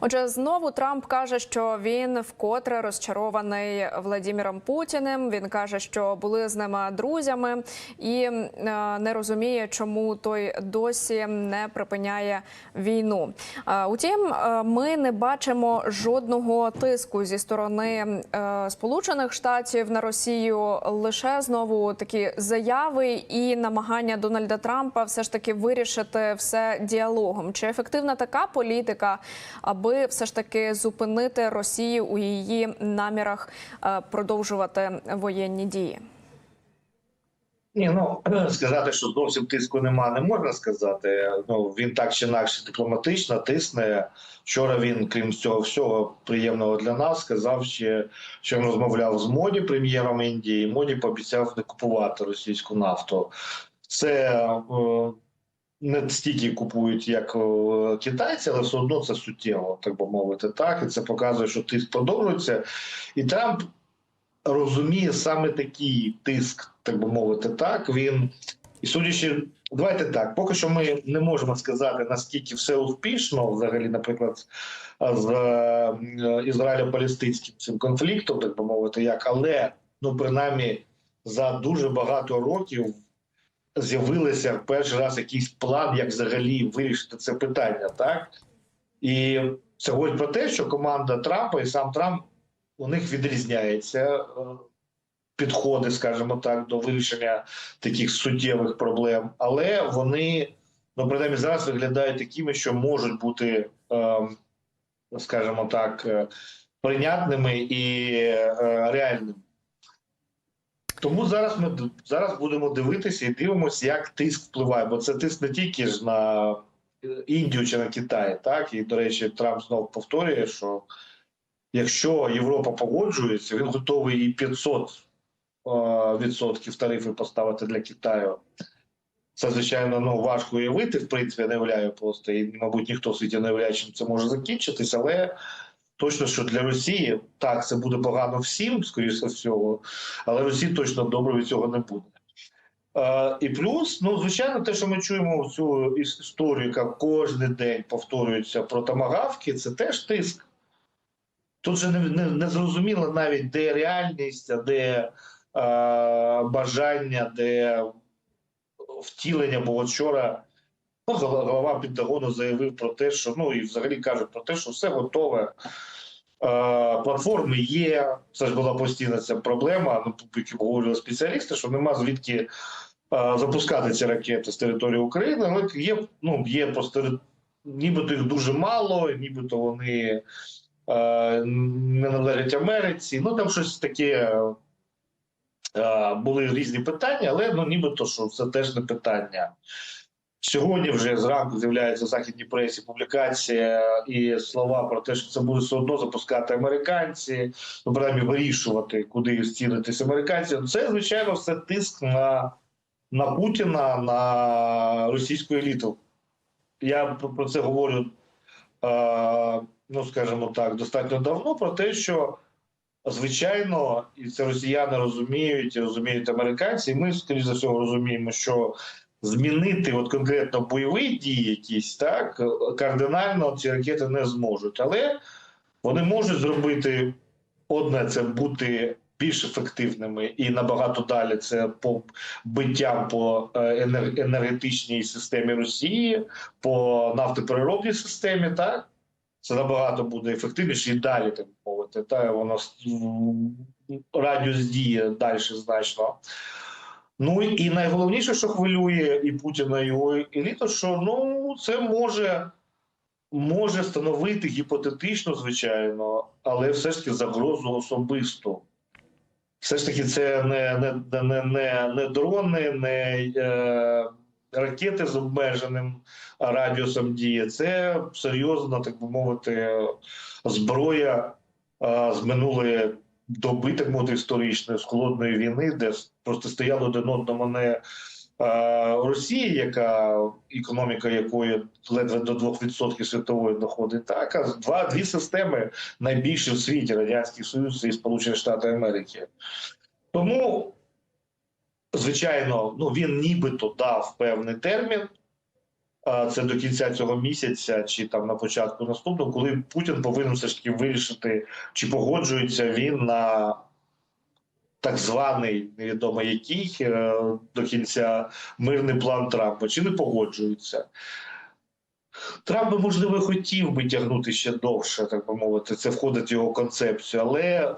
Отже, знову Трамп каже, що він вкотре розчарований Владіміром Путіним. Він каже, що були з ними друзями, і е, не розуміє, чому той досі не припиняє війну. Е, Утім, е, ми не бачимо жодного тиску зі сторони Сполучених Штатів на Росію. Лише знову такі заяви і намагання Дональда Трампа все ж таки вирішити все діалогом. Чи ефективна така політика, аби все ж таки зупинити Росію у її намірах е, продовжувати воєнні дії? Ні, ну сказати, що зовсім тиску нема, не можна сказати. Ну він так чи інакше дипломатично тисне. Вчора він, крім цього всього приємного для нас, сказав ще, що він розмовляв з моді прем'єром Індії. Моді пообіцяв не купувати російську нафту. Це е, не стільки купують, як е, китайці, але все одно це суттєво, так би мовити. Так і це показує, що тиск продовжується, і Трамп розуміє саме такий тиск, так би мовити, так він і судячи, давайте так. Поки що ми не можемо сказати наскільки все успішно, взагалі, наприклад, з е, ізраїльо-палестинським цим конфліктом, так би мовити, як але ну принаймні за дуже багато років з'явилися в перший раз якийсь план, як взагалі вирішити це питання, так і це говорить про те, що команда Трампа і сам Трамп у них відрізняється е, підходи, скажімо так, до вирішення таких суттєвих проблем, але вони ну принаймні зараз виглядають такими, що можуть бути, е, скажімо так, е, прийнятними і реальними. Тому зараз ми зараз будемо дивитися і дивимося, як тиск впливає, бо це тиск не тільки ж на е, Індію чи на Китай, так і до речі, Трамп знову повторює, що якщо Європа погоджується, він готовий і 500 е, відсотків тарифи поставити для Китаю. Це звичайно ну важко уявити. В принципі, я не уявляю просто і, мабуть, ніхто в світі не уявляє, чим це може закінчитись, але точно, що для Росії так це буде погано всім, скоріше всього, але Росії точно добре від цього не буде. Е, і плюс, ну звичайно, те, що ми чуємо цю історію, яка кожен день повторюється про тамагавки, це теж тиск. Тут же не, не, не зрозуміло навіть, де реальність, а де е, бажання, де втілення. Бо вчора ну, голова Пентагону заявив про те, що ну і взагалі кажуть про те, що все готове. Е, платформи є. Це ж була постійна ця проблема. Ну, які говорили спеціалісти, що нема звідки е, запускати ці ракети з території України. Але є, ну, є просто нібито їх дуже мало, нібито вони е, не належать Америці. Ну там щось таке. Були різні питання, але ну нібито що це теж не питання. Сьогодні вже зранку з'являється в західній пресі публікація і слова про те, що це буде все одно запускати американці, ну принаймні вирішувати, куди зцілитись американці. Це звичайно все тиск на, на Путіна, на російську еліту. Я про це говорю, е, ну скажімо так, достатньо давно про те, що звичайно, і це росіяни розуміють, і розуміють американці. І ми, скоріш за всього, розуміємо, що змінити от конкретно бойові дії, якісь так кардинально ці ракети не зможуть, але вони можуть зробити одне це бути більш ефективними і набагато далі це по биттям по е, енергетичній системі Росії, по нафтопереробній системі, так це набагато буде ефективніше і далі, так мовити. Та воно радіус дії далі значно. Ну і найголовніше, що хвилює і Путіна, і його еліту, що ну це може, може становити гіпотетично, звичайно, але все ж таки загрозу особисту. Все ж таки, це не, не, не, не, не дрони, не е, ракети з обмеженим радіусом дії. Це серйозна, так би мовити, зброя е, з минулої доби, так історичної, з холодної війни, де протистояли один одному не Росії, яка економіка якої ледве до 2% світової доходить, так а два дві системи найбільші в світі Радянський Союз і Сполучені Штати Америки. Тому, звичайно, ну він нібито дав певний термін. Це до кінця цього місяця, чи там на початку наступного, коли Путін повинен все ж таки вирішити, чи погоджується він на так званий невідомо який е, до кінця мирний план Трампа, чи не погоджується. Трамп би, можливо, хотів би тягнути ще довше, так би мовити, це входить в його концепцію, але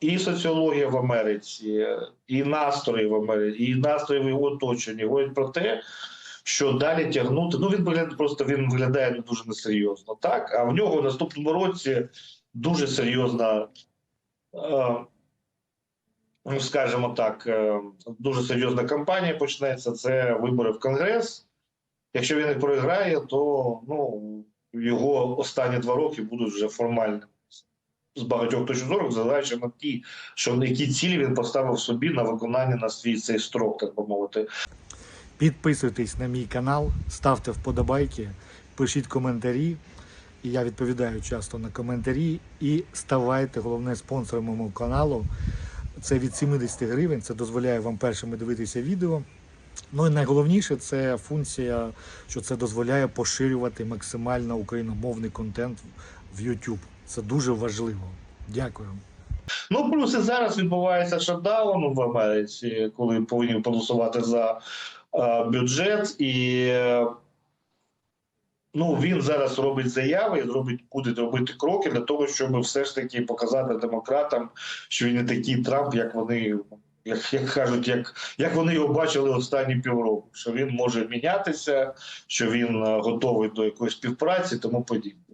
і соціологія в Америці, і настрої в Америці, і настрої в його оточенні говорять про те, що далі тягнути. Ну він виглядає просто він виглядає не дуже несерйозно, так а в нього в наступному році дуже серйозна. Е, Ну, скажімо так, е, дуже серйозна кампанія почнеться. Це вибори в Конгрес. Якщо він їх програє, то ну, його останні два роки будуть вже формальними з багатьох точок зору, зважаючи на ті, що на які цілі він поставив собі на виконання на свій цей строк, так би мовити. Підписуйтесь на мій канал, ставте вподобайки, пишіть коментарі. І я відповідаю часто на коментарі. І ставайте головне спонсором мого каналу. Це від 70 гривень. Це дозволяє вам першими дивитися відео. Ну і найголовніше це функція, що це дозволяє поширювати максимально україномовний контент в YouTube. Це дуже важливо. Дякую. Ну, плюс і зараз відбувається шатдаун в Америці, коли повинні проголосувати за бюджет, і е, ну, він зараз робить заяви і робить, буде робити кроки для того, щоб все ж таки показати демократам, що він не такий Трамп, як вони. Як, як кажуть, як, як вони його бачили останні півроку, що він може мінятися, що він е, готовий до якоїсь співпраці, тому подібне.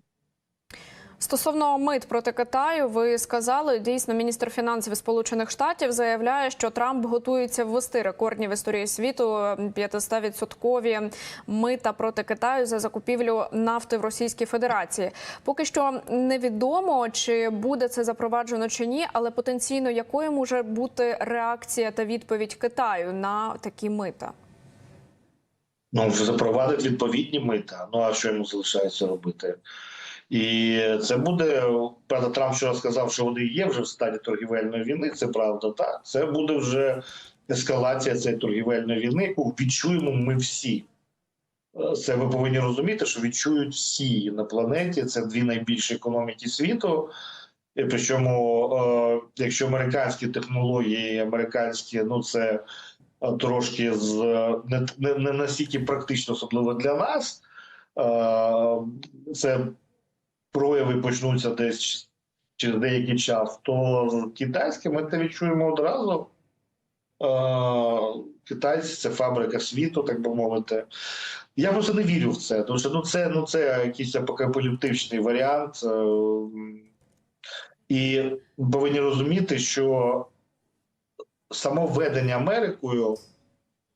Стосовно мит проти Китаю, ви сказали, дійсно, міністр фінансів Сполучених Штатів заявляє, що Трамп готується ввести рекордні в історії світу 500-відсоткові мита проти Китаю за закупівлю нафти в Російській Федерації. Поки що невідомо, чи буде це запроваджено чи ні, але потенційно якою може бути реакція та відповідь Китаю на такі мита. Ну, запровадить відповідні мита. Ну а що йому залишається робити? І це буде правда. Трамп вчора сказав, що вони є вже в стані торгівельної війни. Це правда, так це буде вже ескалація цієї торгівельної війни, яку відчуємо ми всі. Е, Це ви повинні розуміти, що відчують всі на планеті. Це дві найбільші економіки світу. І причому, е, якщо американські технології, американські, ну це е, трошки з не, не, не настільки практично, особливо для нас. Це прояви почнуться десь через деякий час, то з китайським ми це відчуємо одразу. Китайці це фабрика світу, так би мовити. Я просто не вірю в це, тому що ну, це, ну, це якийсь апокаліптичний варіант. Е, І повинні розуміти, що само введення Америкою,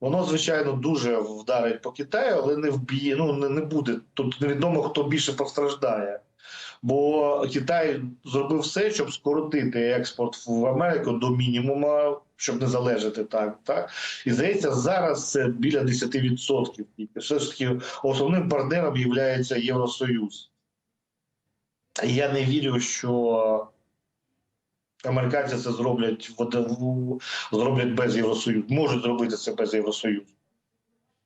воно, звичайно, дуже вдарить по Китаю, але не вб'є, ну не, не буде. Тут невідомо, хто більше постраждає. Бо Китай зробив все, щоб скоротити експорт в Америку до мінімуму, щоб не залежати так. так? І здається, зараз це біля 10%. тільки. Все ж таки основним партнером є Євросоюз. Я не вірю, що американці це зроблять в- зроблять без Євросоюзу. Можуть зробити це без Євросоюзу.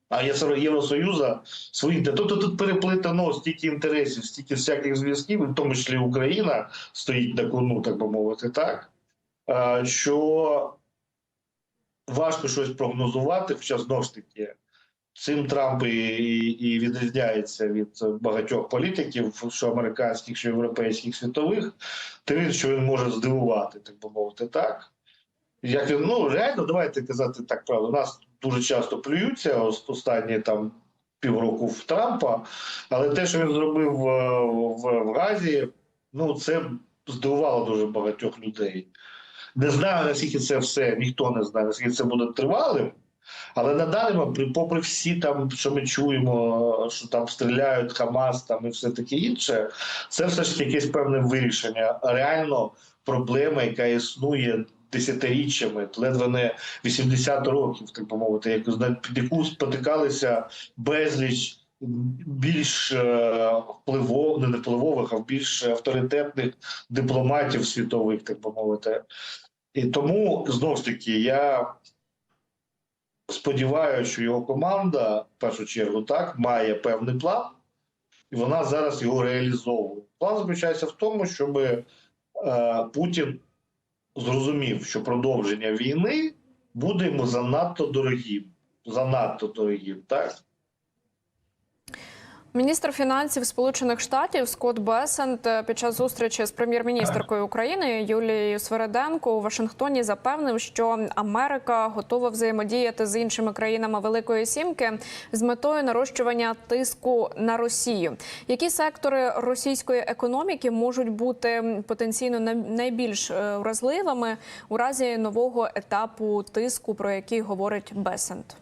А є серед Євросоюзу свої інтереси. Тобто тут переплетено стільки інтересів, стільки всяких зв'язків, в тому числі Україна стоїть на кону, так би мовити, так що важко щось прогнозувати, хоча знову ж таки. Цим Трамп і, і відрізняється від багатьох політиків, що американських, що європейських, світових, тим, що він може здивувати, так би мовити, так. Як він, ну реально, давайте казати так правду. Нас дуже часто плюються останні там півроку в Трампа, але те, що він зробив е, в, в Газі, ну це здивувало дуже багатьох людей. Не знаю, наскільки це все, ніхто не знає, наскільки це буде тривалим. Але на даний момент, попри всі там, що ми чуємо, що там стріляють Хамас там і все таке інше, це все ж якесь певне вирішення. Реально проблема, яка існує десятиріччями, ледве не 80 років, так би мовити, як під яку спотикалися безліч більш е, впливових, не впливових, а більш авторитетних дипломатів світових, так би мовити. І тому знову ж таки я сподіваюся, що його команда, в першу чергу, так, має певний план, і вона зараз його реалізовує. План заключається в тому, щоб е, Путін зрозумів, що продовження війни буде йому занадто дорогим. Занадто дорогим, так? Міністр фінансів Сполучених Штатів Скотт Бесент е, під час зустрічі з прем'єр-міністркою України Юлією Свереденко у Вашингтоні запевнив, що Америка готова взаємодіяти з іншими країнами Великої Сімки з метою нарощування тиску на Росію. Які сектори російської економіки можуть бути потенційно най- найбільш е, вразливими у разі нового етапу тиску, про який говорить Бесент?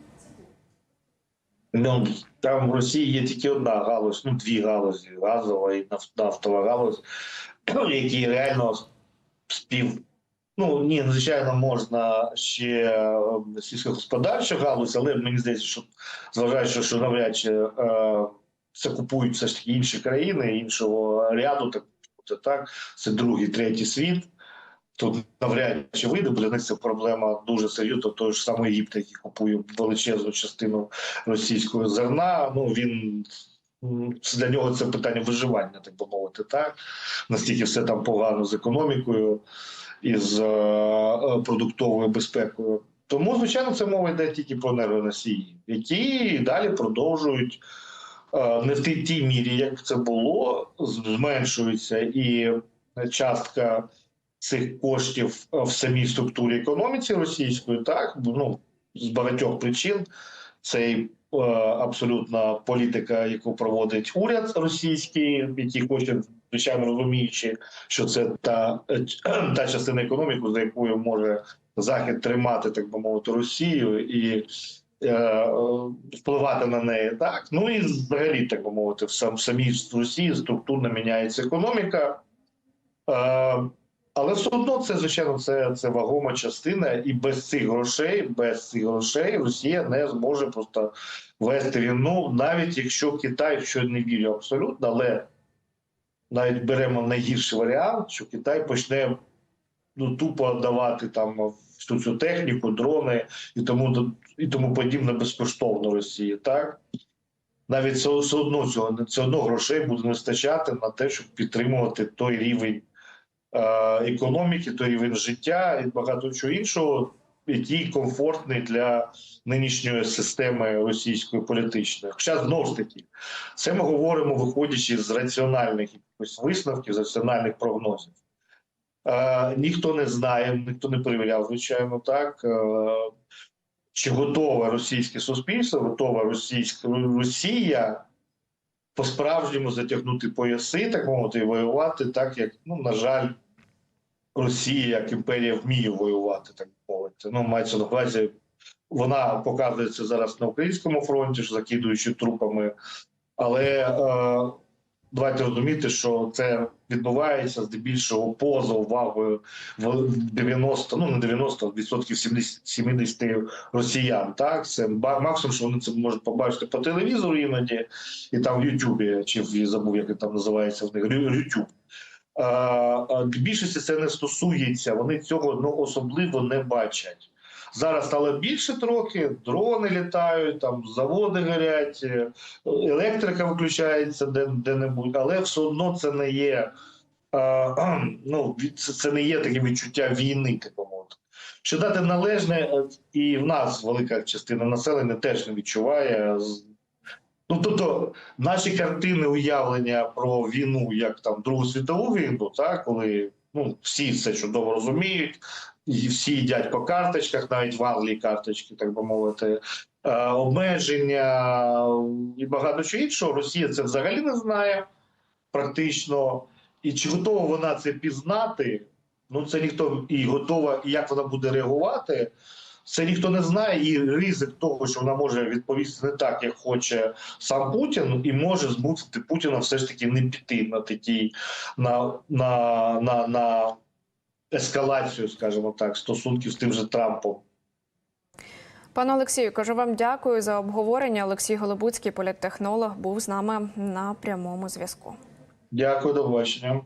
Ну, там в Росії є тільки одна галузь, ну дві галузі газова і наф- нафтова галузь, які реально спів. Ну ні, звичайно, можна ще е, сільськогосподарчу галузь, але мені здається, що зважаючи, що навряд чи е, це купують все ж таки інші країни іншого ряду, так це так, це другий, третій світ. Тут навряд чи вийде, бо для них це проблема дуже серйозна. Той ж самий Єгипет, який купує величезну частину російського зерна. Ну він для нього це питання виживання, так би мовити, так настільки все там погано з економікою і з е, е, продуктовою безпекою. Тому, звичайно, це мова йде тільки про енергоносії, які далі продовжують е, не в тій, тій мірі, як це було, зменшується і частка цих коштів е, в самій структурі економіці російської, так ну з багатьох причин це і, е, абсолютна політика, яку проводить уряд російський, який хоче, звичайно розуміючи, що це та, е, та частина економіки, за якою може захід тримати, так би мовити, Росію і. е, е, Впливати на неї так, ну і взагалі так би мовити, в сам самій Росії структурно міняється економіка. Але все одно це, звичайно, це, це вагома частина, і без цих грошей, без цих грошей Росія не зможе просто вести війну, навіть якщо Китай, що не вірю абсолютно, але навіть беремо найгірший варіант, що Китай почне ну, тупо давати там всю цю техніку, дрони і тому і тому подібне безкоштовно Росії, так? Навіть все, одно цього все одно грошей буде не вистачати на те, щоб підтримувати той рівень економіки, той рівень життя і багато чого іншого, який комфортний для нинішньої системи російської політичної. Хоча знову ж таки, це ми говоримо, виходячи з раціональних якихось висновків, з раціональних прогнозів. Е, ніхто не знає, ніхто не перевіряв, звичайно, так. Е, чи готове російське суспільство, готова російська Росія по-справжньому затягнути пояси, так мовити, і воювати, так як, ну, на жаль, Росія як імперія вміє воювати, так мовити. Ну, мається на увазі, вона показується зараз на українському фронті, закидуючи трупами, але е, давайте розуміти, що це відбувається здебільшого поза увагою в 90, ну не 90, відсотків 70, 70 росіян. Так, це максимум, що вони це можуть побачити по телевізору іноді, і там в Ютубі, чи в забув, як там називається в них Ютуб. Більшості це не стосується, вони цього ну, особливо не бачать. Зараз стало більше трохи, дрони літають, там заводи горять, е, електрика виключається де- де-небудь, але все одно це не є. е, Ну, це- не є таке відчуття війни, мовити. Що дати належне, е, і в нас велика частина населення теж не відчуває. Ну, тобто, наші картини уявлення про війну, як там Другу світову війну, так, коли ну, всі це чудово розуміють, всі їдять по карточках, навіть в Англії карточки, так би мовити, е, обмеження і багато чого іншого. Росія це взагалі не знає практично. І чи готова вона це пізнати? Ну це ніхто і готова, і як вона буде реагувати. Це ніхто не знає, і ризик того, що вона може відповісти не так, як хоче сам Путін, і може змусити Путіна все ж таки не піти на такий на, на, на, на ескалацію, скажімо так, стосунків з тим же Трампом. Пане Олексію, кажу вам дякую за обговорення. Олексій Голобуцький, політтехнолог, був з нами на прямому зв'язку. Дякую, до побачення.